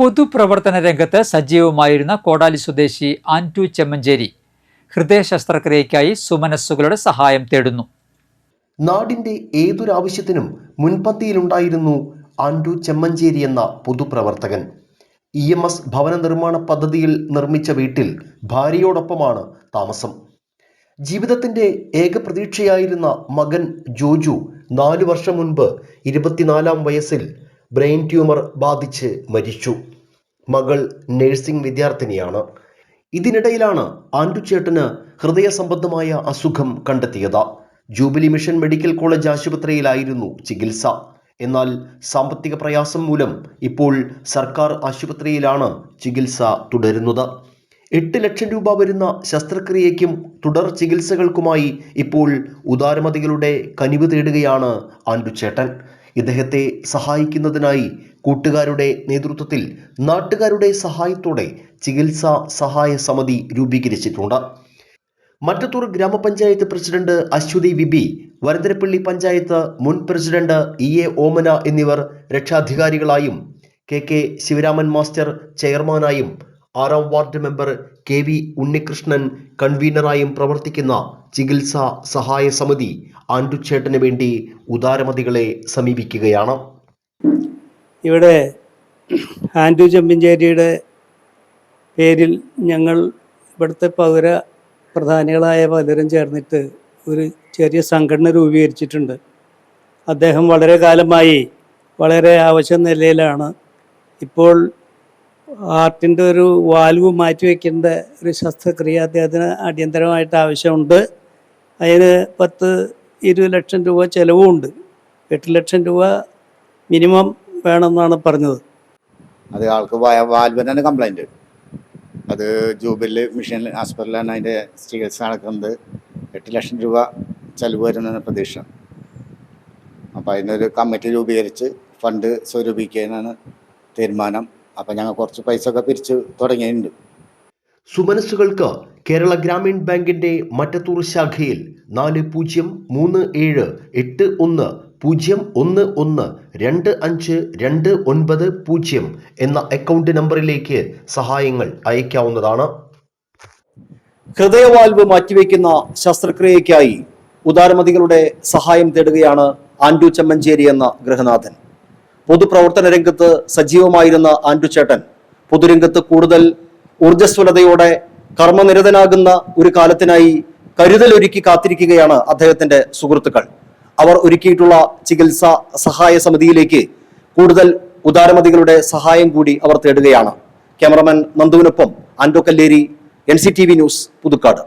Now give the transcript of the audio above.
പൊതുപ്രവർത്തന രംഗത്ത് സജീവമായിരുന്ന കോടാലി സ്വദേശി ആന്റു ചെമ്മഞ്ചേരി ഹൃദയ ശസ്ത്രക്രിയയ്ക്കായി സുമനസ്സുകളുടെ സഹായം തേടുന്നു. നാടിന്റെ ഏതൊരാവശ്യത്തിനും മുൻപന്തിയിലുണ്ടായിരുന്നു ആൻഡു ചെമ്മഞ്ചേരി എന്ന പൊതുപ്രവർത്തകൻ. ഇ എം എസ് ഭവന നിർമ്മാണ പദ്ധതിയിൽ നിർമ്മിച്ച വീട്ടിൽ ഭാര്യയോടൊപ്പമാണ് താമസം. ജീവിതത്തിന്റെ ഏക പ്രതീക്ഷയായിരുന്ന മകൻ ജോജു നാലു വർഷം മുൻപ് ഇരുപത്തിനാലാം വയസ്സിൽ ബ്രെയിൻ ട്യൂമർ ബാധിച്ച് മരിച്ചു. മകൾ നഴ്സിംഗ് വിദ്യാർത്ഥിനിയാണ്. ഇതിനിടയിലാണ് ആൻഡുചേട്ടന് ഹൃദയ സംബന്ധമായ അസുഖം കണ്ടെത്തിയത്. ജൂബിലി മിഷൻ മെഡിക്കൽ കോളേജ് ആശുപത്രിയിലായിരുന്നു ചികിത്സ. എന്നാൽ സാമ്പത്തിക പ്രയാസം മൂലം ഇപ്പോൾ സർക്കാർ ആശുപത്രിയിലാണ് ചികിത്സ തുടരുന്നത്. എട്ട് ലക്ഷം രൂപ വരുന്ന ശസ്ത്രക്രിയയ്ക്കും തുടർ ചികിത്സകൾക്കുമായി ഇപ്പോൾ ഉദാരമതികളുടെ കനിവ് തേടുകയാണ് ആൻഡുചേട്ടൻ ഇദ്ദേഹത്തെ സഹായിക്കുന്നതിനായി കൂട്ടുകാരുടെ നേതൃത്വത്തിൽ നാട്ടുകാരുടെ സഹായത്തോടെ ചികിത്സാ സഹായ സമിതി രൂപീകരിച്ചിട്ടുണ്ട്. മറ്റത്തൂർ ഗ്രാമപഞ്ചായത്ത് president Aswathi V B Varantharappilly panchayat മുൻ പ്രസിഡന്റ് ഇ എ ഓമന എന്നിവർ രക്ഷാധികാരികളായും കെ കെ ശിവരാമൻ മാസ്റ്റർ ചെയർമാനായും ആറാം ward member K V Unnikrishnan കൺവീനറായും പ്രവർത്തിക്കുന്ന ചികിത്സാ സഹായ സമിതി ആൻഡുച്ചേട്ടന് വേണ്ടി ഉദാരമതികളെ സമീപിക്കുകയാണ്. ഇവിടെ ആൻഡു ചെമ്പിഞ്ചേരിയുടെ പേരിൽ ഞങ്ങൾ ഇവിടുത്തെ പൗര പ്രധാനികളായ പലരും ചേർന്നിട്ട് ഒരു ചെറിയ സംഘടന രൂപീകരിച്ചിട്ടുണ്ട്. അദ്ദേഹം വളരെ കാലമായി വളരെ ആവശ്യ നിലയിലാണ് ഇപ്പോൾ ഹാർട്ടിന്റെ ഒരു വാൽവ് മാറ്റി വയ്ക്കേണ്ട ഒരു ശസ്ത്രക്രിയ അദ്ദേഹത്തിന് അടിയന്തരമായിട്ട് ആവശ്യമുണ്ട്. അതിന് പത്ത് ഇരുപത് ലക്ഷം രൂപ ചിലവുമുണ്ട് എട്ട് ലക്ഷം രൂപ മിനിമം വേണമെന്നാണ് പറഞ്ഞത്. അത് ആൾക്ക് വാൽവിനാണ് കംപ്ലൈന്റ് അത് ജൂബിലി മിഷൻ ഹോസ്പിറ്റലാണ് അതിന്റെ ചികിത്സ നടക്കുന്നത്. എട്ട് ലക്ഷം രൂപ ചിലവ് വരുന്നതാണ് പ്രതീക്ഷ. അപ്പോൾ അതിനൊരു കമ്മിറ്റി രൂപീകരിച്ച് ഫണ്ട് സ്വരൂപിക്കാനാണ് തീരുമാനം. അപ്പോൾ ഞങ്ങൾ കുറച്ച് പൈസ ഒക്കെ പിരിച്ച് തുടങ്ങിയിട്ടുണ്ട്. സുമനസ്സുകൾക്ക് കേരള ഗ്രാമീൺ ബാങ്കിന്റെ മറ്റത്തൂർ ശാഖയിൽ നാല് പൂജ്യം മൂന്ന് ഏഴ് എട്ട് ഒന്ന് പൂജ്യം ഒന്ന് ഒന്ന് രണ്ട് അഞ്ച് രണ്ട് ഒൻപത് പൂജ്യം എന്ന അക്കൗണ്ട് നമ്പറിലേക്ക് സഹായങ്ങൾ അയക്കാവുന്നതാണ്. ഹൃദയവാൽവ് മാറ്റിവെക്കുന്ന ശസ്ത്രക്രിയയ്ക്കായി ഉദാരമതികളുടെ സഹായം തേടുകയാണ് ആൻഡു ചെമ്മഞ്ചേരി എന്ന ഗൃഹനാഥൻ. പൊതുപ്രവർത്തന രംഗത്ത് സജീവമായിരുന്ന ആൻഡു ചേട്ടൻ. പൊതുരംഗത്ത് കൂടുതൽ ഊർജസ്വലതയോടെ കർമ്മനിരതനാകുന്ന ഒരു കാലത്തിനായി കരുതലൊരുക്കി കാത്തിരിക്കുകയാണ് അദ്ദേഹത്തിന്റെ സുഹൃത്തുക്കൾ. അവർ ഒരുക്കിയിട്ടുള്ള ചികിത്സാ സഹായ സമിതിയിലേക്ക് കൂടുതൽ ഉദാരമതികളുടെ സഹായം കൂടി അവർ തേടുകയാണ്. ക്യാമറമാൻ നന്ദുവിനൊപ്പം ആൻഡോ കല്ലേരി എൻ ന്യൂസ് പുതുക്കാട്.